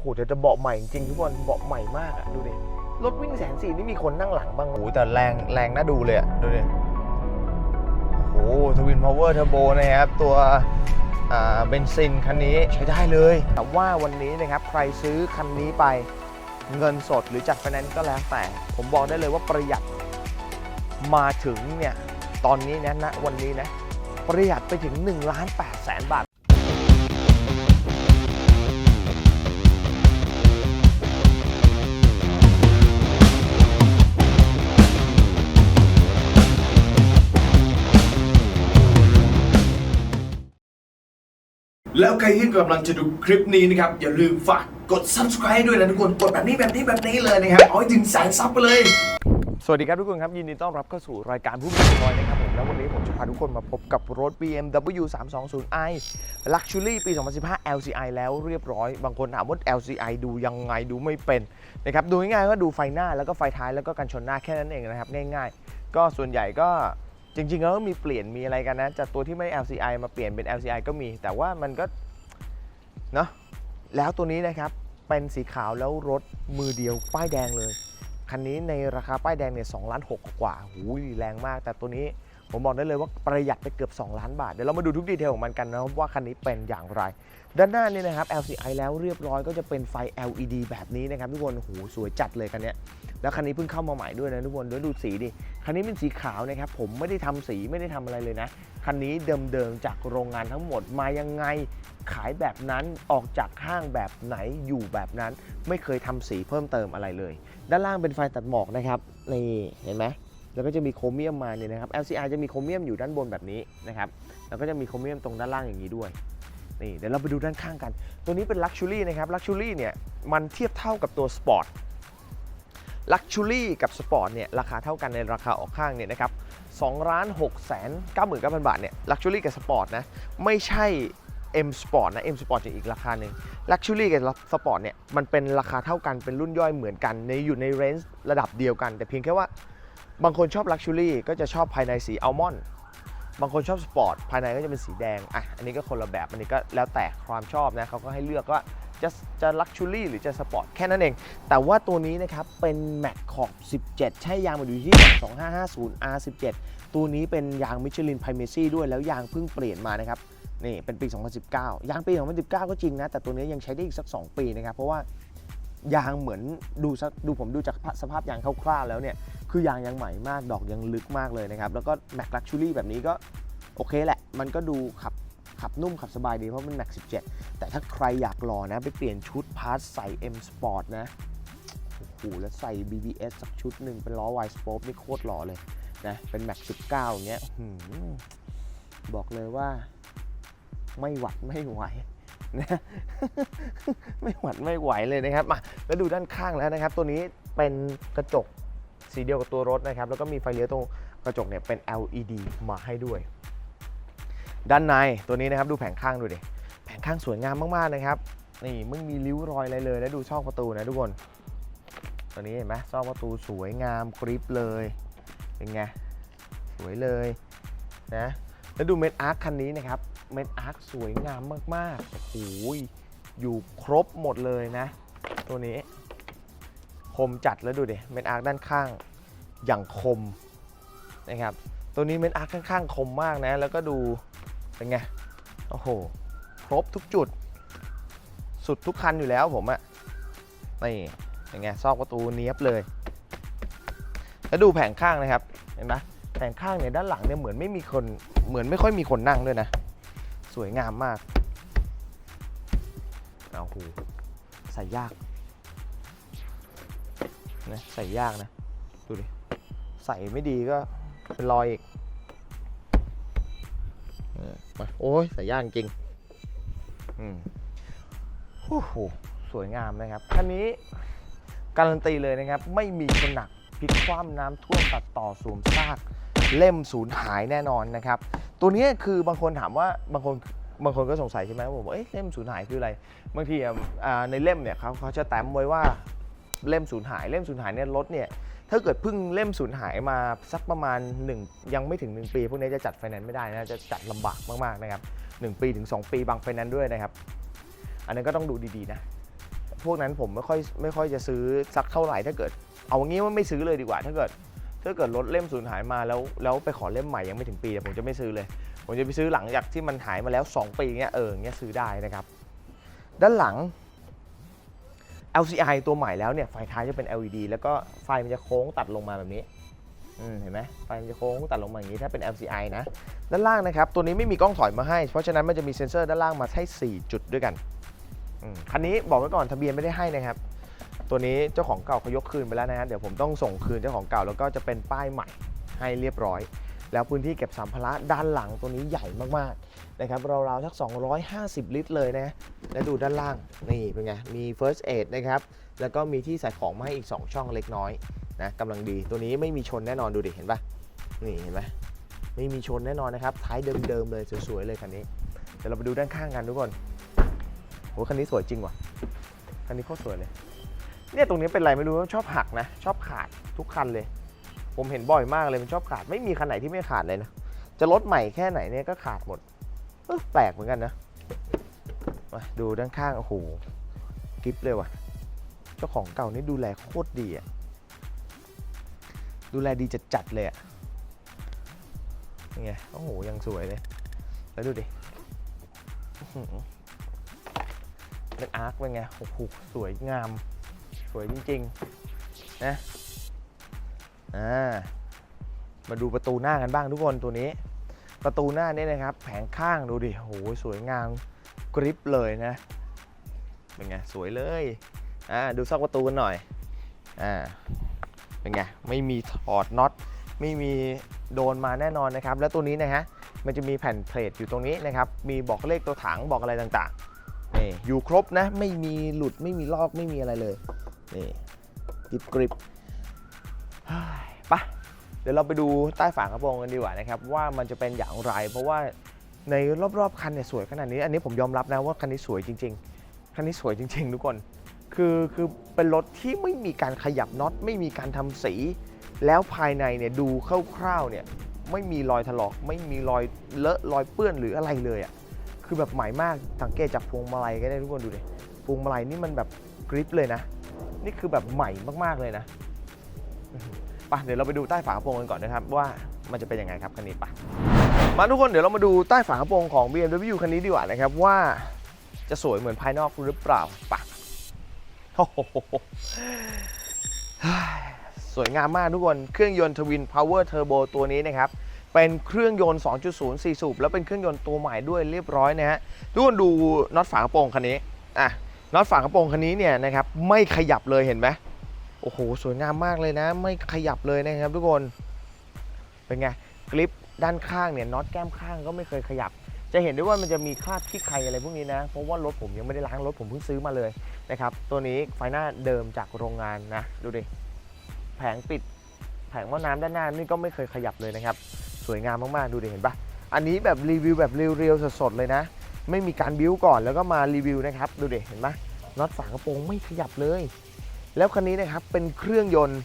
โหแต่จะเบาะใหม่จริงๆทุกคนเบาะใหม่มากอะดูดิรถวิ่งแสนสี่นี่มีคนนั่งหลังบ้างโอ้โหแต่แรงแรงน่าดูเลยอะดูดิโอ้โหทวินพาวเวอร์เทอร์โบนะครับ ตัวอ่าเบนซินคันนี้ใช้ได้เลย แต่ว่าวันนี้นะครับใครซื้อคันนี้ไปเงินสดหรือจัดไฟแนนซ์ก็แล้วแต่ ผมบอกได้เลยว่าประหยัดมาถึงเนี่ย ตอนนี้นะณวันนี้นะ ประหยัดไปถึง1ล้าน8แสนบาท แล้วใครที่กำลังจะดูคลิปนี้นะครับ อย่าลืมฝากกด subscribe ด้วยนะทุกคน กดแบบนี้แบบนี้แบบนี้เลยนะครับ เอาให้ถึงแสนซับไปเลย สวัสดีครับทุกคนครับยินดีต้อนรับเข้าสู่รายการผู้มีรอยนะครับผมแล้ววันนี้ผมจะพาทุกคนมาพบกับรถ BMW 320i Luxury ปี 2015 LCI แล้วเรียบร้อย บางคนถามว่า LCI ดูยังไงดูไม่เป็นนะครับดูง่ายๆก็ดูไฟหน้าแล้วก็ไฟท้ายแล้วก็กันชนหน้าแค่นั้นเองนะครับง่าย ๆ ก็ส่วนใหญ่ก็ จริงๆแล้วก็มีเปลี่ยนมีอะไรกันนะ จากตัวที่ไม่ LCI มาเปลี่ยนเป็น LCI ก็มี แต่ว่ามันก็เนาะแล้วตัวนี้นะครับ เป็นสีขาวแล้วรถมือเดียวป้ายแดงเลย คันนี้ในราคาป้ายแดงเนี่ยสองล้านหกกว่าหูแรงมาก แต่ตัวนี้ ผมบอกได้เลยว่าประหยัดไปเกือบ 2 ล้านบาท เดี๋ยวเรามาดูทุกดีเทลของมันกันนะครับว่าคันนี้เป็นอย่างไร ด้านหน้านี่นะครับ LCI แล้วเรียบร้อยก็จะเป็นไฟ LED แบบนี้นะครับทุกคนโหสวยจัดเลยคันเนี้ยแล้วคันนี้เพิ่งเข้ามาใหม่ด้วยนะทุกคนด้วยดูสีดิคันนี้เป็นสีขาวนะครับผมไม่ได้ทำสีไม่ได้ทำอะไรเลยนะคันนี้เดิมๆจากโรงงานทั้งหมดมายังไงขายแบบนั้นออกจากห้างแบบไหนอยู่แบบนั้น ไม่เคยทำสีเพิ่มเติมอะไรเลย ด้านล่างเป็นไฟตัดหมอกนะครับนี่เห็นไหม แล้วก็จะมีโครเมียมมาเนี่ยนะครับ LCR จะมีโครเมียมอยู่ด้านบนแบบนี้นะครับ แล้วก็จะมีโครเมียมตรงด้านล่างอย่างนี้ด้วย นี่เดี๋ยวเราไปดูด้านข้างกัน ตัวนี้เป็น Luxury นะครับ Luxury เนี่ยมันเทียบเท่ากับตัว Sport Luxury กับ Sport เนี่ยราคาเท่ากันในราคาออกข้างเนี่ยนะครับ2ล้าน6แสน99,000บาทเนี่ย Luxury กับ Sport นะ ไม่ใช่ M Sport นะ M Sport จะอีกราคาหนึ่ง Luxury กับ Sport เนี่ย มันเป็นราคาเท่ากัน เป็นรุ่นย่อยเหมือนกัน ในอยู่ในเรนจ์ระดับเดียวกัน แต่เพียงแค่ว่า บางคนชอบ Luxury ก็จะชอบภายในสีอัลมอนด์บางคนชอบ Sport ภายในก็จะเป็นสีแดงอะอันนี้ก็คนละแบบอันนี้ก็แล้วแต่ความชอบนะเขาก็ให้เลือกว่าจะจะ Luxury หรือจะ Sport แค่นั้นเอง แต่ว่าตัวนี้นะครับ เป็น Mac ขอบ 17 ใช้ยางมาอยู่ที่ 2550 R17 ตัวนี้เป็นยาง Michelin Primacy ด้วยแล้วยางเพิ่งเปลี่ยนมานะครับ นี่เป็นปี 2019 ยางปี 2019 ก็จริงนะ แต่ตัวนี้ยังใช้ได้อีกสัก 2 ปีนะครับ เพราะว่า ยางเหมือนดูดูผมดูจากสภาพยางคร่าวๆแล้วเนี่ย คือยางยังใหม่มากดอกยังลึกมากเลยนะครับ แล้วก็ Mac Luxury แบบนี้ก็โอเคแหละ มันก็ดูขับขับนุ่มขับสบายดีเพราะมัน Mac 17 แต่ถ้าใครอยากรอนะ ไปเปลี่ยนชุดพาร์ทใส่ M Sport นะโอ้โหแล้วใส่ BBS สักชุดหนึ่งเป็นล้อ Wide Spoke นี่โคตรหล่อเลยนะเป็น Mac 19อย่างเงี้ยบอกเลยว่าไม่หวัดไม่ไหว นะไม่หวัดไม่ไหวเลยนะครับมาแล้วดูด้านข้างแล้วนะครับ ตัวนี้เป็นกระจกสีเดียวกับตัวรถนะครับ แล้วก็มีไฟเลี้ยวตรงกระจกเนี่ยเป็น LED มาให้ด้วย ด้านในตัวนี้นะครับดูแผงข้างดูดิแผงข้างสวยงามมากๆนะครับนี่ไม่มีริ้วรอยอะไรเลยแล้วดูช่องประตูนะทุกคนตัวนี้เห็นไหมช่องประตูสวยงามกริปเลยเป็นไงสวยเลยนะแล้วดูเมดอาร์คคันนี้นะครับ เม็ดอาร์คสวยงามมากๆโอ้โหยอยู่ครบหมดเลยนะ ตัวนี้ คมจัดแล้วดูดิเม็ดอาร์คด้านข้างอย่างคมนะครับ ตัวนี้เม็ดอาร์คข้างๆ คมมากนะ แล้วก็ดูเป็นไงโอ้โหครบทุกจุด สุดทุกคันอยู่แล้วผมอะนี่เป็นไงซอกประตูเนี้ยบเลย แล้วดูแผงข้างนะครับเห็นไหมแผงข้างเนี่ยด้านหลังเนี่ยเหมือนไม่มีคนเหมือนไม่ค่อยมีคนนั่งด้วยนะ สวยงามมากเอาหูใส่ยากนะใส่ยากนะ ดูดิ ใส่ไม่ดีก็เป็นรอยอีกเออมาโอ้ยใส่ยากจริงอืมโอ้โหสวยงามนะครับคันนี้การันตีเลยนะครับ ไม่มีคนหนักพลิกคว่ำน้ำท่วมตัดต่อสูมซาก เล่มสูญหายแน่นอนนะครับ ตัวนี้คือบางคนถามว่าบางคนบางคนก็สงสัยใช่ไหมว่าผมว่าเอ๊ะเล่มสูญหายคืออะไร บางทีในเล่มเนี่ยเขาเขาจะแต้มไว้ว่าเล่มสูญหาย เล่มสูญหายเนี่ยรถเนี่ยถ้าเกิดเพิ่งเล่มสูญหายมาสักประมาณ 1 ยังไม่ถึง 1 ปี พวกนี้จะจัดไฟแนนซ์ไม่ได้นะจะจัดลำบากมากๆนะครับ1ปีถึง 2 ปีบางไฟแนนซ์ด้วยนะครับ อันนั้นก็ต้องดูดีๆนะพวกนั้นผมไม่ค่อยไม่ค่อยจะซื้อสักเท่าไหร่ถ้าเกิด เอางี้ว่าไม่ซื้อเลยดีกว่า ถ้าเกิด ถ้าเกิดรถเล่มสูญหายมาแล้วแล้วไปขอเล่มใหม่ยังไม่ถึงปีผมจะไม่ซื้อเลย ผมจะไปซื้อหลังจากที่มันหายมาแล้ว 2 ปีเงี้ยเออเงี้ยซื้อได้นะครับ ด้านหลัง LCI ตัวใหม่แล้วเนี่ยไฟท้ายจะเป็น LED แล้วก็ไฟมันจะโค้งตัดลงมาแบบนี้อืมเห็นไหมไฟมันจะโค้งตัดลงมาอย่างนี้ถ้าเป็น LCI นะ ด้านล่างนะครับ ตัวนี้ไม่มีกล้องถอยมาให้ เพราะฉะนั้นมันจะมีเซ็นเซอร์ด้านล่างมาให้ 4 จุดด้วยกันอันนี้บอกไว้ก่อนทะเบียนไม่ได้ให้นะครับ ตัวนี้เจ้าของเก่าเขายกคืนไปแล้วนะฮะเดี๋ยวผมต้องส่งคืนเจ้าของเก่าแล้วก็จะเป็นป้ายใหม่ให้เรียบร้อย แล้วพื้นที่เก็บสัมภาระด้านหลังตัวนี้ใหญ่มากๆนะครับราวๆสัก 250 ลิตรเลยนะและดูด้านล่างนี่เป็นไงมี first aid นะครับแล้วก็มีที่ใส่ของมาให้อีก 2 ช่องเล็กน้อยนะกำลังดีตัวนี้ไม่มีชนแน่นอนดูดิเห็นปะนี่เห็นไหมไม่มีชนแน่นอนนะครับท้ายเดิมๆเลยสวยๆเลยคันนี้เดี๋ยวเราไปดูด้านข้างกันทุกคนโหคันนี้สวยจริงว่ะคันนี้โคตรสวยเลย เนี่ยตรงนี้เป็นไรไม่รู้ชอบหักนะ ชอบขาดทุกคันเลย ผมเห็นบ่อยมากเลยมันชอบขาดไม่มีคันไหนที่ไม่ขาดเลยนะจะรถใหม่แค่ไหนเนี่ยก็ขาดหมดเออแปลกเหมือนกันนะมาดูด้านข้างโอ้โหกริปเลยว่ะ เจ้าของเก่านี่ดูแลโคตรดีอะดูแลดีจัดๆเลยอะยังไงโอ้โหยังสวยเลย แล้วดูดิเป็นอาร์คเป็นไงโอ้โหสวยงาม สวยจริงๆนะอ่ามาดูประตูหน้ากันบ้างทุกคนตัวนี้ ประตูหน้านี่นะครับ แผงข้างดูดิโหสวยงามกริปเลยนะเป็นไงสวยเลยอ่าดูซอกประตูกันหน่อยอ่าเป็นไงไม่มีถอดน็อตไม่มีโดนมาแน่นอนนะครับ แล้วตัวนี้นะฮะมันจะมีแผ่นเพลทอยู่ตรงนี้นะครับ มีบอกเลขตัวถังบอกอะไรต่างๆนี่อยู่ครบนะ ไม่มีหลุดไม่มีลอกไม่มีอะไรเลย นี่กริบกริบไปะเดี๋ยวเราไปดูใต้ฝากระโปรงกันดีกว่านะครับว่ามันจะเป็นอย่างไร เพราะว่าในรอบๆคันเนี่ยสวยขนาดนี้ อันนี้ผมยอมรับนะว่าคันนี้สวยจริง ๆ คันนี้สวยจริง ๆ ทุกคนคือคือเป็นรถที่ไม่มีการขยับน็อตไม่มีการทำสี แล้วภายในเนี่ยดูคร่าวๆเนี่ยไม่มีรอยถลอกไม่มีรอยเลอะรอยเปื้อนหรืออะไรเลยอะ่ะคือแบบใหม่มากสังเกตจากพวงมาลัยก็ได้ทุกคนดูดิพวงมาลัยนี่มันแบบกริปเลยนะ นี่คือแบบใหม่มากๆเลยนะไปเดี๋ยวเราไปดูใต้ฝากระโปรงกันก่อนนะครับ ว่ามันจะเป็นยังไงครับคันนี้ไปมาทุกคนเดี๋ยวเรามาดูใต้ฝากระโปรงของ BMW คันนี้ดีกว่านะครับว่าจะสวยเหมือนภายนอกหรือเปล่าไปะโอ้โหสวยงามมากทุกคน เครื่องยนต์ทวินพาวเวอร์เทอร์โบตัวนี้นะครับ เป็นเครื่องยนต์ 2.0 4 สูบ แล้วเป็นเครื่องยนต์ตัวใหม่ด้วยเรียบร้อยนะฮะ ทุกคนดูน็อตฝากระโปรงคันนี้ อะ น็อตฝากระโปรงคันนี้เนี่ยนะครับไม่ขยับเลยเห็นไหมโอ้โหสวยงามมากเลยนะ ไม่ขยับเลยนะครับทุกคนเป็นไงกริปด้านข้างเนี่ยน็อตแก้มข้างก็ไม่เคยขยับ จะเห็นได้ว่ามันจะมีคราดขี้ใครอะไรพวกนี้นะเพราะว่ารถผมยังไม่ได้ล้างรถผมเพิ่งซื้อมาเลยนะครับตัวนี้ไฟหน้าเดิมจากโรงงานนะดูดิแผงปิดแผงหม้อน้ำด้านหน้านี่ก็ไม่เคยขยับเลยนะครับ สวยงามมากๆดูดิเห็นปะอันนี้แบบรีวิวแบบเรียวๆสดๆเลยนะ ไม่มีการบิ้วก่อนแล้วก็มารีวิวนะครับ ดูเดิเห็นปะน็อตฝากระโปรงไม่ขยับเลย แล้วคันนี้นะครับเป็นเครื่องยนต์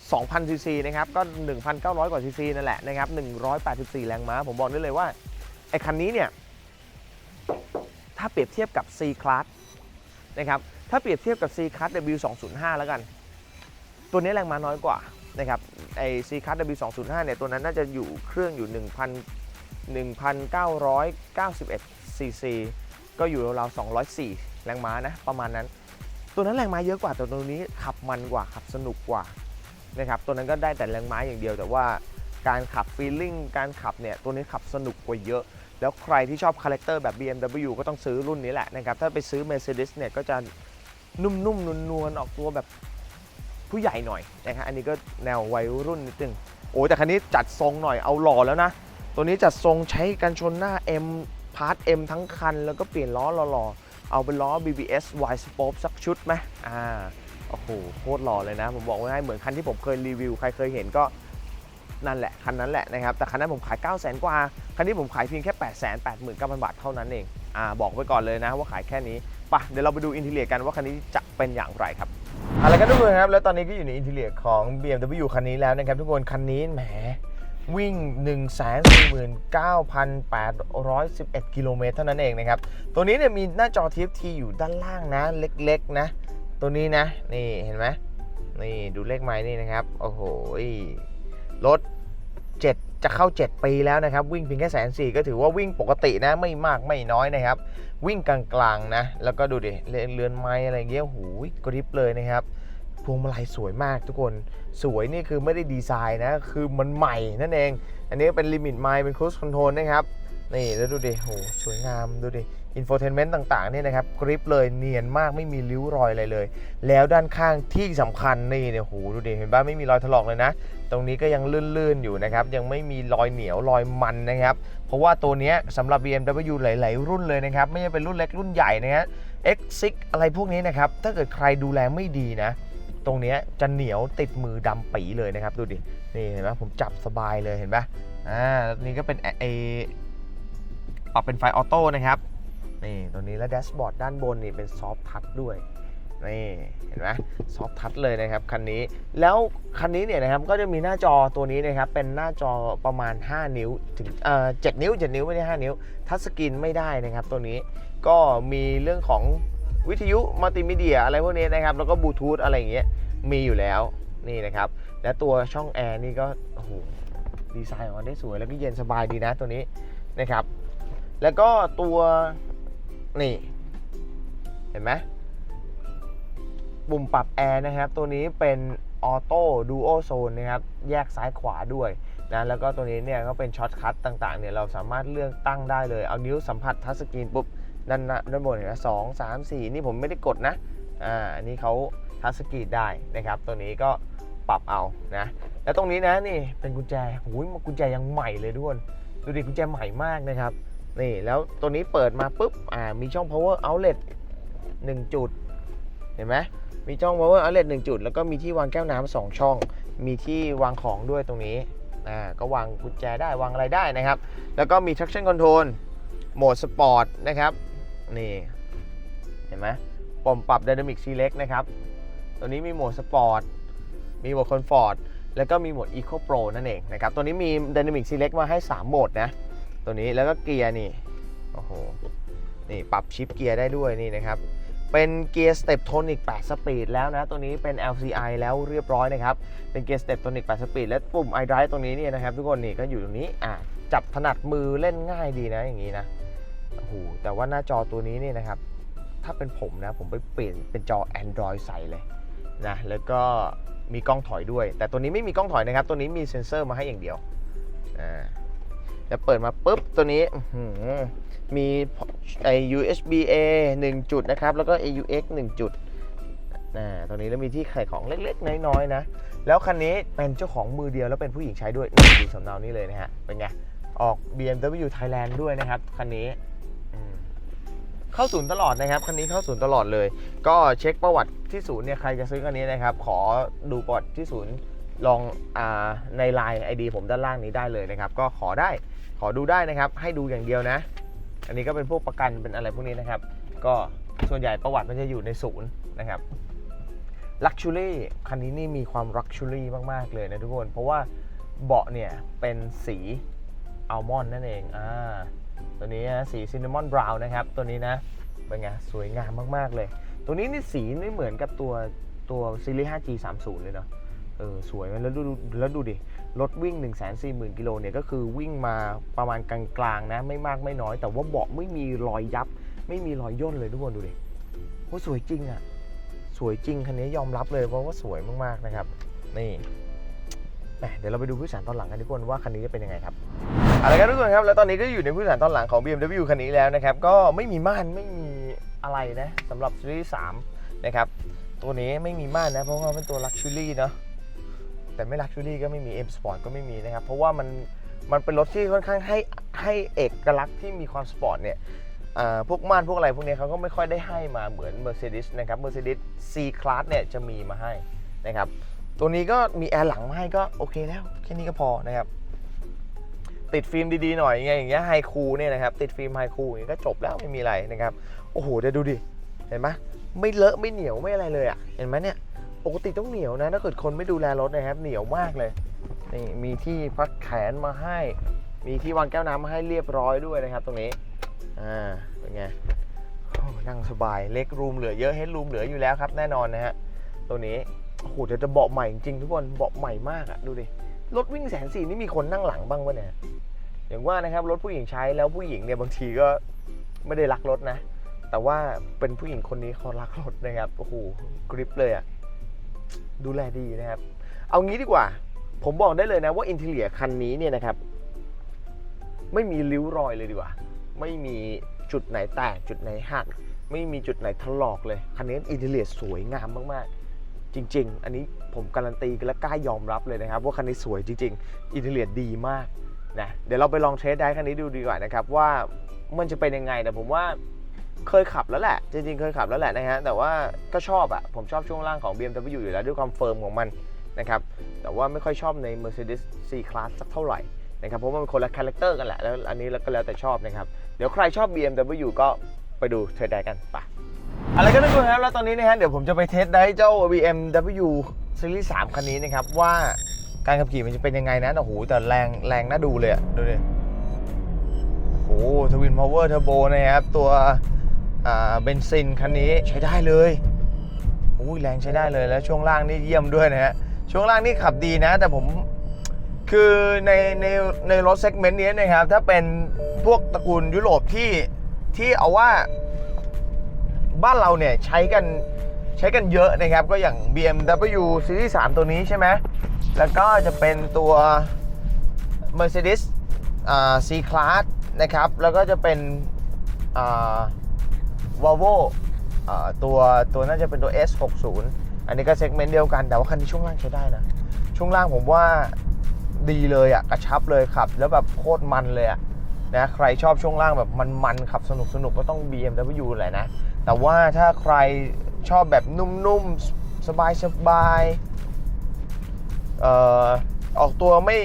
2,000ซีซีนะครับก็ 1,900 กว่าซีซีนั่นแหละนะครับ184 แรงม้า ผมบอกได้เลยว่า ไอ้คันนี้เนี่ย ถ้าเปรียบเทียบกับ C Class นะครับถ้าเปรียบเทียบกับ C Class W205 แล้วกัน ตัวนี้แรงม้าน้อยกว่านะครับไอ้ C Class W205 เนี่ยตัวนั้นน่าจะอยู่เครื่องอยู่ 1,000 1,991 cc ก็อยู่ราวๆ204 แรงม้านะประมาณนั้น ตัวนั้นแรงม้าเยอะกว่าแต่ตัวนี้ขับมันกว่าขับสนุกกว่านะครับตัวนั้นก็ได้แต่แรงม้าอย่างเดียว แต่ว่าการขับฟีลลิ่งการขับเนี่ยตัวนี้ขับสนุกกว่าเยอะ แล้วใครที่ชอบคาแรคเตอร์แบบ BMW ก็ต้องซื้อรุ่นนี้แหละนะครับถ้าไปซื้อ Mercedes เนี่ยก็จะนุ่มๆนวลๆออกตัวแบบผู้ใหญ่หน่อยนะครับอันนี้ก็แนววัยรุ่นนิดนึงโอ้แต่คันนี้จัดทรงหน่อยเอาหล่อแล้วนะ ตัวนี้จัดทรงใช้กันชนหน้า M าร์ท M ทั้งคัน แล้วก็เปลี่ยนล้อหล่อๆ เอาเป็นล้อ BBS Y Spoke สักชุดไหมอ่า โอ้โห โคตรหล่อเลยนะ ผมบอกไว้ให้เหมือนคันที่ผมเคยรีวิว ใครเคยเห็นก็นั่นแหละ คันนั้นแหละนะครับ แต่คันนั้นผมขาย 9 0 0 0 0 0 กว่า คันนี้ผมขายเพียงแค่ 8 8 9 0 0 0 บาทเท่านั้นเอง อ่า บอกไว้ก่อนเลยนะว่าขายแค่นี้ปะเดี๋ยวเราไปดูอินเทเลียกันว่าคันนี้จะเป็นอย่างไรครับอะครับทุกคนครับ แล้วตอนนี้ก็อยู่ในอินเทเลียของ BMW คันนี้แล้วนะครับทุกคน คันนี้แหม วิ่ง 149,811 กิโลเมตรเท่านั้นเองนะครับ ตัวนี้เนี่ยมีหน้าจอ TFT อยู่ด้านล่างนะ เล็กๆนะ ตัวนี้นะ นี่เห็นไหมนี่ดูเลขไม้นี่นะครับ โอ้โหรถ7 จะเข้า 7 ปีแล้วนะครับ วิ่งเพียงแค่แสนสี่ก็ถือว่าวิ่งปกตินะ ไม่มากไม่น้อยนะครับ วิ่งกลางๆนะ แล้วก็ดูดิเรือนเรือนไม้อะไรเงี้ยหูยกริบเลยนะครับ พวงมาลัยสวยมากทุกคน สวยนี่คือไม่ได้ดีไซน์นะ คือมันใหม่นั่นเอง อันนี้เป็นลิมิตไมล์เป็นครู i คอนโทรลนะครับ นี่แล้วดูดิโหสวยงามดูดิอินโฟเทนเมนต์ต่างๆนี่นะครับกริปเลยเนียนมากไม่มีริ้วรอยอะไรเลย แล้วด้านข้างที่สำคัญนี่เนี่ยโหดูดิเห็นป่ะไม่มีรอยถลอกเลยนะ ตรงนี้ก็ยังลื่นๆอยู่นะครับ ยังไม่มีรอยเหนียวรอยมันนะครับ เพราะว่าตัวนี้ยสำหรับ BMW หลาย ๆ รุ่นเลยนะครับ ไม่ใช่เป็นรุ่นเล็กรุ่นใหญ่นะฮะ X6 อะไรพวกนี้นะครับ ถ้าเกิดใครดูแลไม่ดีนะ ตรงนี้จะเหนียวติดมือดำปีเลยนะครับ ดูดิ นี่เห็นไหมผมจับสบายเลยเห็นปะอ่านี่ก็เป็นเอปรับเป็นไฟออโต้นะครับ นี่ตัวนี้แล้วแดชบอร์ดด้านบนนี่เป็นซอฟทัชด้วยนี่เห็นไหมซอฟทัชเลยนะครับคันนี้แล้วคันนี้เนี่ยนะครับก็จะมีหน้าจอตัวนี้นะครับเป็นหน้าจอประมาณ 5 นิ้วถึงเอ่อ7นิ้ว 7 นิ้วไม่ได้ 5 นิ้ว ทัชสกรีนไม่ได้นะครับตัวนี้ก็มีเรื่องของ วิทยุมัลติมีเดียอะไรพวกนี้นะครับ แล้วก็บลูทูธอะไรอย่างเงี้ยมีอยู่แล้วนี่นะครับ และตัวช่องแอร์นี่ก็โอ้โหดีไซน์ออกมาได้สวยแล้วก็เย็นสบายดีนะตัวนี้นะครับ แล้วก็ตัวนี่เห็นไหมปุ่มปรับแอร์นะครับ ตัวนี้เป็นออโต้ดูโอโซนนะครับ แยกซ้ายขวาด้วยนะแล้วก็ตัวนี้เนี่ยก็เป็นช็อตคัทต่างๆเนี่ยเราสามารถเลือกตั้งได้เลย เอานิ้วสัมผัสทัชสกรีนปุ๊บ ด้านด้านบนเห็นไหมสองสามสี่นี่ผมไม่ได้กดนะอ่าอันนี้เขาทัชสกรีนได้นะครับ ตัวนี้ก็ปรับเอานะ แล้วตรงนี้นะนี่เป็นกุญแจหูยกุญแจยังใหม่เลยทุกคนดูดิกุญแจใหม่มากนะครับนี่แล้วตัวนี้เปิดมาปุ๊บอ่ามีช่อง power outlet 1 จุด เห็นไหมมีช่อง power outlet 1 จุด แล้วก็มีที่วางแก้วน้ำสองช่อง มีที่วางของด้วยตรงนี้อ่าก็วางกุญแจได้วางอะไรได้นะครับ แล้วก็มี traction control โหมด sport นะครับ นี่เห็นไหมปุ่มปรับ dynamic select นะครับตัวนี้มีโหมด sport มีโหมด comfort แล้วก็มีโหมด eco pro นั่นเองนะครับ ตัวนี้มี dynamic select มาให้ 3 โหมดนะ ตัวนี้แล้วก็เกียร์นี่ โอ้โห นี่ปรับชิปเกียร์ได้ด้วยนี่นะครับ เป็นเกียร์สเต p โทนิก8สปีดแล้วนะ ตัวนี้เป็น LCI แล้วเรียบร้อยนะครับ เป็นเกียร์สเต p โทนิก8สปีดและปุ่ม iDrive ตรงนี้เนี่ยนะครับ ทุกคนนี่ก็อยู่ตรงนี้ อะ จับถนัดมือเล่นง่ายดีนะอย่างนี้นะ โอ้โหแต่ว่าหน้าจอตัวนี้เนี่ยนะครับ ถ้าเป็นผมนะ ผมไปเปลี่ยนเป็นจอ Android ใส่เลยนะแล้วก็มีกล้องถอยด้วย แต่ตัวนี้ไม่มีกล้องถอยนะครับ ตัวนี้มีเซ็นเซอร์มาให้อย่างเดียวอ่าจะเปิดมาปุ๊บตัวนี้มีไอ USB A 1 จุดนะครับ แล้วก็ AUX 1 จุดนะตัวนี้แล้วมีที่ไข่ของเล็กๆ น้อยๆนะ แล้วคันนี้เป็นเจ้าของมือเดียวแล้วเป็นผู้หญิงใช้ด้วยนี่ดูสำเนานี้เลยนะฮะ เป็นไง ออก BMW Thailand ด้วยนะครับ คันนี้ เข้าศูนย์ตลอดนะครับคันนี้เข้าศูนย์ตลอดเลย ก็เช็คประวัติที่ศูนย์เนี่ยใครจะซื้อคันนี้นะครับ ขอดูประวัติที่ศูนย์ลองอาในไลน์ไอดีผมด้านล่างนี้ได้เลยนะครับ ก็ขอได้ขอดูได้นะครับ ให้ดูอย่างเดียวนะ อันนี้ก็เป็นพวกประกันเป็นอะไรพวกนี้นะครับ ก็ส่วนใหญ่ประวัติมันจะอยู่ในศูนย์นะครับ Luxury คันนี้นี่มีความ Luxury มาก ๆ เลยนะทุกคน เพราะว่าเบาะเนี่ยเป็นสีอัลมอนด์นั่นเองอ่า ตัวนี้นะสีซินนามอนบราวน์นะครับ ตัวนี้นะเป็นไงสวยงามมากๆเลย ตัวนี้นี่สีนี่เหมือนกับตัวตัวซีรีส์ 5G 30เลยเนาะเออสวยแล้วดูแล้วดูดิ รถวิ่ง 1 4 0 0 0 0กิโลเนี่ยก็คือวิ่งมาประมาณกลางๆนะ ไม่มากไม่น้อย แต่ว่าเบาะไม่มีรอยยับ ไม่มีรอยย่นเลยทุกคนดูดิโอ้สวยจริงอะ่ะ สวยจริงคันนี้ยอมรับเลยเพราะว่าสวยมากๆนะครับ นี่เดี๋ยวเราไปดูผู้สารตอนหลังกันทุกคนว่าคันนี้จะเป็นยังไงครับ เอาละครับทุกคนครับแล้วตอนนี้ก็อยู่ในผู้โดยสารตอนหลังของ BMW คันนี้แล้วนะครับก็ไม่มีม่านไม่มีอะไรนะสำหรับซีรีส์3นะครับตัวนี้ไม่มีม่านนะเพราะว่าเป็นตัว Luxury เนาะแต่ไม่ Luxury ก็ไม่มี M Sport ก็ไม่มีนะครับเพราะว่ามันมันเป็นรถที่ค่อนข้างให้ให้เอกลักษณ์ที่มีความสปอร์ตเนี่ยพวกม่านพวกอะไรพวกนี้เขาก็ไม่ค่อยได้ให้มาเหมือน Mercedes นะครับ Mercedes C Class เนี่ยจะมีมาให้นะครับตัวนี้ก็มีแอร์หลังมาให้ก็โอเคแล้วแค่นี้ก็พอนะครับ ติดฟิล์มดีๆหน่อยไงอย่างเงี้ยไฮคูเนี่ยนะครับติดฟิล์มไฮคูอย่างเงี้ยก็จบแล้วไม่มีอะไรนะครับโอ้โหเดี๋ยวดูดิเห็นไหมไม่เลอะไม่เหนียวไม่อะไรเลยอะเห็นไหมเนี่ยปกติต้องเหนียวนะถ้าเกิดคนไม่ดูแลรถนะครับเหนียวมากเลยนี่มีที่พักแขนมาให้ มีที่วางแก้วน้ำมาให้เรียบร้อยด้วยนะครับตรงนี้อ่าเป็นไงนั่งสบายเล็กรูมเหลือเยอะเฮดรูมเหลืออยู่แล้วครับแน่นอนนะฮะตัวนี้โอ้โหเดี๋ยวจะเบาะใหม่จริงทุกคนเบาะใหม่มากอะดูดิ รถวิ่งแสนสี่นี่มีคนนั่งหลังบ้างวะเนี่ย อย่างว่านะครับรถผู้หญิงใช้แล้วผู้หญิงเนี่ยบางทีก็ไม่ได้รักรถนะ แต่ว่าเป็นผู้หญิงคนนี้เขารักรถนะครับ โอ้โหกริปเลยอะดูแลดีนะครับ เอางี้ดีกว่า ผมบอกได้เลยนะว่าอินเทเลียคันนี้เนี่ยนะครับ ไม่มีริ้วรอยเลยดีกว่า ไม่มีจุดไหนแตกจุดไหนหัก ไม่มีจุดไหนถลอกเลย คันนี้อินเทเลียสวยงามมากๆ จริง ๆ อันนี้ผมการันตีและกล้ายอมรับเลยนะครับ ว่าคันนี้สวยจริง ๆ อินเทอร์เลียดีมากนะเดี๋ยวเราไปลองเทสได้คันนี้ดูดีกว่านะครับว่ามันจะเป็นยังไงแต่ผมว่าเคยขับแล้วแหละ จริงๆ เคยขับแล้วแหละนะฮะแต่ว่าก็ชอบอะผมชอบช่วงล่างของ BMW อยู่แล้วด้วยความเฟิร์มของมันนะครับแต่ว่าไม่ค่อยชอบใน Mercedes C-Class สักเท่าไหร่นะครับเพราะว่ามันคนละคาแรคเตอร์กันแหละแล้วอันนี้ก็แล้วแต่ชอบนะครับ เดี๋ยวใครชอบ BMW ก็ไปดูเทสได้กันไป อะไรก็ได้คุณครับแล้วตอนนี้นะฮะเดี๋ยวผมจะไปเทสได้เจ้า BMW Series 3 คันนี้นะครับ ว่าการขับขี่มันจะเป็นยังไงนะโอ้โหแต่แรงแรงน่าดูเลยอะดูดิโอ้โหทวินพาวเวอร์เทอร์โบนะครับ ตัวเบนซินคันนี้ใช้ได้เลยอุ้ยแรงใช้ได้เลยแล้วช่วงล่างนี่เยี่ยมด้วยนะฮะช่วงล่างนี่ขับดีนะ แต่ผมคือในในในรถเซกเมนต์นี้นะครับ ถ้าเป็นพวกตระกูลยุโรปที่ที่เอาว่า บ้านเราเนี่ยใช้กันใช้กันเยอะนะครับ ก็อย่าง BMW Series 3 ตัวนี้ใช่ไหมแล้วก็จะเป็นตัว Mercedes C-Class นะครับ แล้วก็จะเป็น Volvo ตัวตัวน่าจะเป็นตัว S60 อันนี้ก็เซกเมนต์เดียวกัน แต่ว่าคันนี้ช่วงล่างใช้ได้นะ ช่วงล่างผมว่าดีเลยอะกระชับเลยขับ แล้วแบบโคตรมันเลยอะนะใครชอบช่วงล่างแบบมันๆขับสนุกสนุกก็ต้อง BMW แหละนะ แต่ว่าถ้าใครชอบแบบนุ่มๆ สบายๆเอ่อออกตัวไม่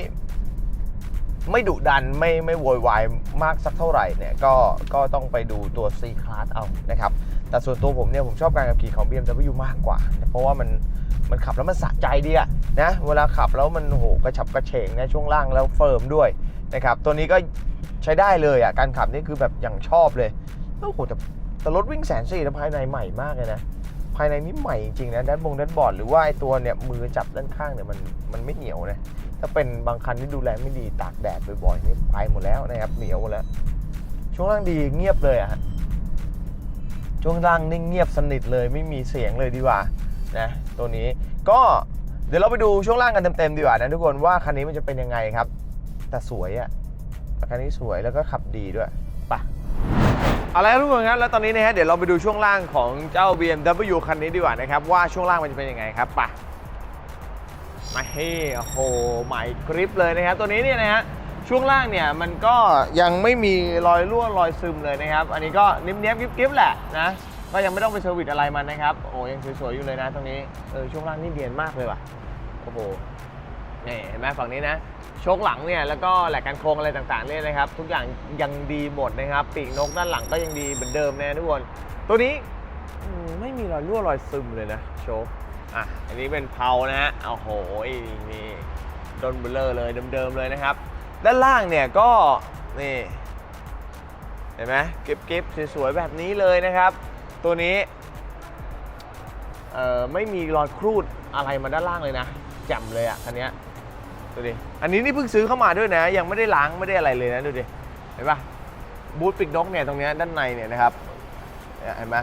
ไม่ดุดันไม่ไม่โวยวายมากสักเท่าไหร่เนี่ยก็ก็ต้องไปดูตัว C Class เอานะครับ แต่ส่วนตัวผมเนี่ยผมชอบการขับขี่ของ BMW มากกว่า เพราะว่ามันมันขับแล้วมันสะใจดีอะนะเวลาขับแล้วมันโอ้โหกระฉับกระเฉงนะช่วงล่างแล้วเฟิร์มด้วยนะครับตัวนี้ก็ใช้ได้เลยอะการขับนี่คือแบบอย่างชอบเลยโอ้โหแต่ แต่รถวิ่งแสนสี่แล้วภายในใหม่มากเลยนะ ภายในนี่ใหม่จริงๆนะด้านบงด้านบอร์ดหรือว่าไอตัวเนี่ยมือจับด้านข้างเนี่ยมันมันไม่เหนียวนะถ้าเป็นบางคันที่ดูแลไม่ดีตากแดดบ่อยๆนี่ไปหมดแล้วนะครับเหนียวหมดแล้ว ช่วงล่างดีเงียบเลยอะช่วงล่างนิ่งเงียบสนิทเลยไม่มีเสียงเลยดีกว่านะตัวนี้ก็เดี๋ยวเราไปดูช่วงล่างกันเต็มๆดีกว่านะทุกคนว่าคันนี้มันจะเป็นยังไงครับ แต่สวยอะคันนี้สวยแล้วก็ขับดีด้วย เอาละครับทุกคนครับแล้วตอนนี้นะฮะเดี๋ยวเราไปดูช่วงล่างของเจ้า BMW คันนี้ดีกว่านะครับว่าช่วงล่างมันจะเป็นยังไงครับไปะมาเฮ้โอ้โหใหม่กริปเลยนะครับตัวนี้เนี่ยนะฮะช่วงล่างเนี่ยมันก็ยังไม่มีรอยรั่วรอยซึมเลยนะครับ อันนี้ก็นิ่มๆกิ๊บๆแหละนะก็ยังไม่ต้องไปเซอร์วิสอะไรมันนะครับ โอ้ยังสวยๆอยู่เลยนะตรงนี้เออช่วงล่างนี่เดียนมากเลยว่ะโอ้โห นี่เห็นไหมฝั่งนี้นะโชคหลังเนี่ยแล้วก็แหลกกันโครงอะไรต่างๆเนี่ยนะครับ ทุกอย่างยังดีหมดนะครับปีกนกด้านหลังก็ยังดีเหมือนเดิมนะทุกคนตัวนี้ไม่มีรอยรั่วรอยซึมเลยนะโชคอะอันนี้เป็นเพานะฮะโอ้โหนี่ดนเบลเลอร์เลยเดิมๆเลยนะครับ ด้านล่างเนี่ยก็นี่เห็นไหมเก็บๆสวยๆแบบนี้เลยนะครับ ตัวนี้เอ่อไม่มีรอยครูดอะไรมาด้านล่างเลยนะแจ่มเลยอะคันเนี้ย ดูดิ อันนี้นี่เพิ่งซื้อเข้ามาด้วยนะ ยังไม่ได้ล้างไม่ได้อะไรเลยนะดูดิ เห็นปะบูทปิกนกเนี่ยตรงนี้ด้านในเนี่ยนะครับ เห็นไหม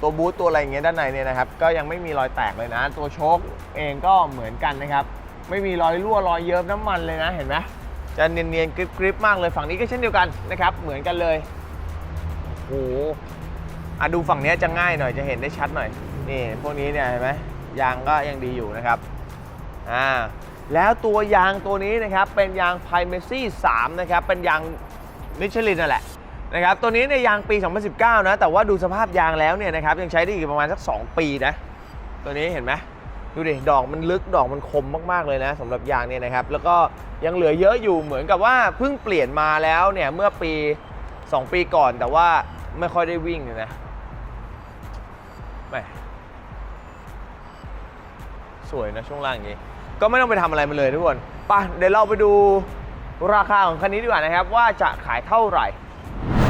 ตัวบูทตัวอะไรอย่างเงี้ยด้านในเนี่ยนะครับ ก็ยังไม่มีรอยแตกเลยนะ ตัวโชคเองก็เหมือนกันนะครับ ไม่มีรอยรั่วรอยเยิ้มน้ำมันเลยนะ เห็นไหมจะเนียนๆกริบๆมากเลยฝั่งนี้ก็เช่นเดียวกันนะครับ เหมือนกันเลยโอ้โหอะดูฝั่งนี้จะง่ายหน่อยจะเห็นได้ชัดหน่อย นี่พวกนี้เนี่ยเห็นไหมยางก็ยังดีอยู่นะครับ อ่า แล้วตัวยางตัวนี้นะครับเป็นยาง p r i m a c y 3นะครับเป็นยางมิชลินนั่นแหละนะครับตัวนี้เนี่ยางปี 2019 นะแต่ว่าดูสภาพยางแล้วเนี่ยนะครับยังใช้ได้อีกประมาณสัก 2 ปีนะตัวนี้เห็นไหมดูดิดอกมันลึกดอกมันคมมากๆเลยนะสำหรับยางเนี่ยนะครับแล้วก็ยังเหลือเยอะอยู่เหมือนกับว่าเพิ่งเปลี่ยนมาแล้วเนี่ยเมื่อปี 2 ปีก่อนแต่ว่าไม่ค่อยได้วิ่งนะแหมสวยนะช่วงล่างอย่างนี้ ก็ไม่ต้องไปทำอะไรมันเลยทุกคนไปะเดี๋ยวเราไปดูราคาของคันนี้ดีกว่านะครับ ว่าจะขายเท่าไหร่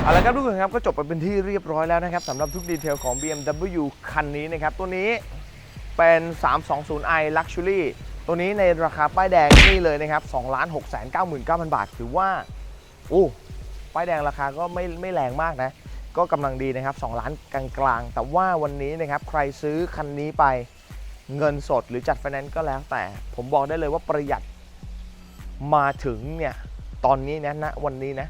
เอาละครับทุกคนครับก็จบไปเป็นที่เรียบร้อยแล้วนะครับสำหรับทุกดีเทลของ BMW คันนี้นะครับ ตัวนี้เป็น 320i Luxury ตัวนี้ในราคาป้ายแดงนี่เลยนะครับ2 6 9 9 0 0 0 บาท ถือว่า โอ้ป้ายแดงราคาก็ไม่ไม่แรงมากนะ ก็กำลังดีนะครับ2ล้านกลางๆ แต่ว่าวันนี้นะครับใครซื้อคันนี้ไป เงินสดหรือจัดไฟแนนซ์ก็แล้วแต่ ผมบอกได้เลยว่าประหยัดมาถึงเนี่ยตอนนี้นะณวันนี้นะ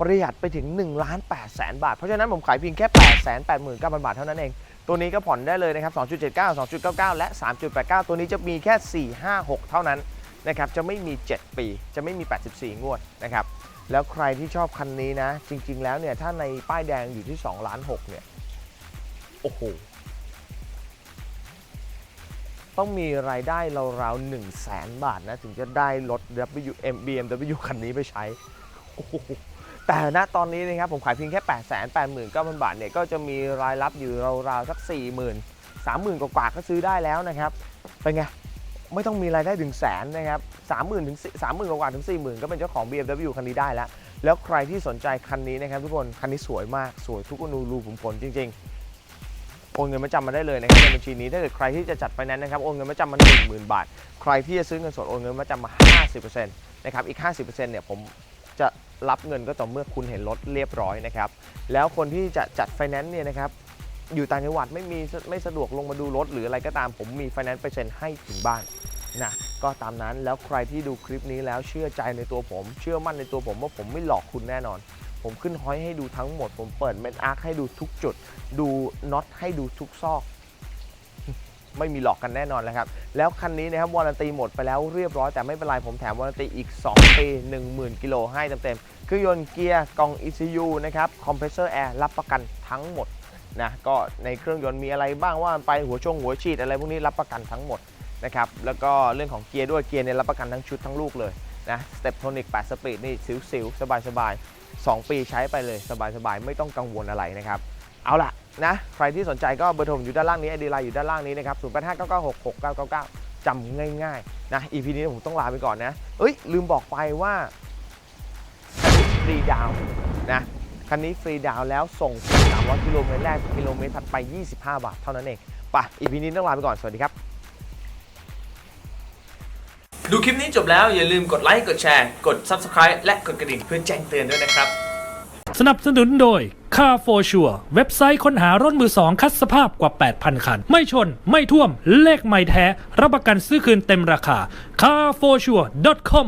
ประหยัดไปถึง1ล้าน8แสนบาท เพราะฉะนั้นผมขายเพียงแค่8 8 9 0 0 0 บาทเท่านั้นเอง ตัวนี้ก็ผ่อนได้เลยนะครับ 2.79 2.99 และ 3.89 ตัวนี้จะมีแค่ 4 5 6 เท่านั้นนะครับ จะไม่มี 7 ปี จะไม่มี 84 งวดนะครับ แล้วใครที่ชอบคันนี้นะ จริง ๆ แล้วเนี่ย ถ้าในป้ายแดงอยู่ที่2ล้าน6เนี่ย โอ้โห ต้องมีรายได้ราวๆ1 0 0 0 0แสนบาทนะถึงจะได้รถ W M BMW คันนี้ไปใช้ แต่ณตอนนี้นะครับผมขายเพียงแค่ 8 8 9 0 0 0 บาทเนี่ยก็จะมีรายรับอยู่ราวๆสัก 4 0 0 0 0 30,000 กว่าๆก็ซื้อได้แล้วนะครับ เป็นไง ไม่ต้องมีรายได้ถึงแสนนะครับ30,000ถึง30,000กว่าถึง 40,000 ก็เป็นเจ้าของ BMW คันนี้ได้แล้ว แล้วใครที่สนใจคันนี้นะครับทุกคน คันนี้สวยมาก สวยทุกอนูรูขุมขนจริง ๆ โอนเงินมาจำมาได้เลยนะครับในบัญชีนี้ถ้าเกิดใครที่จะจัดไฟแนนซ์นะครับโอนเงินมาจำมา10,000 บาท ใครที่จะซื้อเงินสดโอนเงินมาจำมา 50%นะครับอีก 50%เนี่ยผมจะรับเงินก็ต่อเมื่อคุณเห็นรถเรียบร้อยนะครับแล้วคนที่จะจัดไฟแนนซ์เนี่ยนะครับอยู่ต่างจังหวัดไม่มีไม่สะดวกลงมาดูรถหรืออะไรก็ตามผมมีไฟแนนซ์เปอร์เซ็นต์ให้ถึงบ้านนะก็ตามนั้นแล้วใครที่ดูคลิปนี้แล้วเชื่อใจในตัวผม เชื่อมั่นในตัวผมว่าผมไม่หลอกคุณแน่นอน ผมขึ้นฮอยให้ดูทั้งหมด ผมเปิดเม็ดอาร์คให้ดูทุกจุด ดูน็อตให้ดูทุกซอก ไม่มีหลอกกันแน่นอนแล้วครับ แล้วคันนี้นะครับวารันตีหมดไปแล้วเรียบร้อยแต่ไม่เป็นไรผมแถมวารันตีอีก 2 ปี 10,000 กิโลให้เต็มๆเครื่องยนต์เกียร์กล่อง ECU นะครับคอมเพรสเซอร์แอร์รับประกันทั้งหมดนะก็ในเครื่องยนต์มีอะไรบ้างว่าไปหัวชงหัวฉีดอะไรพวกนี้รับประกันทั้งหมดนะครับแล้วก็เรื่องของเกียร์ด้วยเกียร์เนี่ยรับประกันทั้งชุดทั้งลูกเลยนะสเตปโทนิก8สปีดนี่สิวๆ สบายๆ 2 ปีใช้ไปเลยสบายๆ ไม่ต้องกังวลอะไรนะครับ เอาล่ะนะใครที่สนใจก็เบอร์โทรผมอยู่ด้านล่างนี้ไอดีไลน์อยู่ด้านล่างนี้นะครับ0 8 5 9 9 6 6 9 9 9จำง่ายๆนะ EP นี้ผมต้องลาไปก่อนนะ เอ้ย ลืมบอกไปว่าฟรีดาวนะคันนี้ฟรีดาวแล้วส่งฟรี300กิโลเมตรแรกกิโลเมตรถัดไป 25 บาทเท่านั้นเองไป EP นี้ต้องลาไปก่อน สวัสดีครับ ดูคลิปนี้จบแล้วอย่าลืมกดไลค์กดแชร์กด Subscribe และกดกระดิ่งเพื่อแจ้งเตือนด้วยนะครับ สนับสนุนโดย Car for Sure เว็บไซต์ค้นหารถมือสองคัดสภาพกว่า 8,000 คัน ไม่ชน ไม่ท่วม เลขไม่แท้ รับประกันซื้อคืนเต็มราคา carforsure.com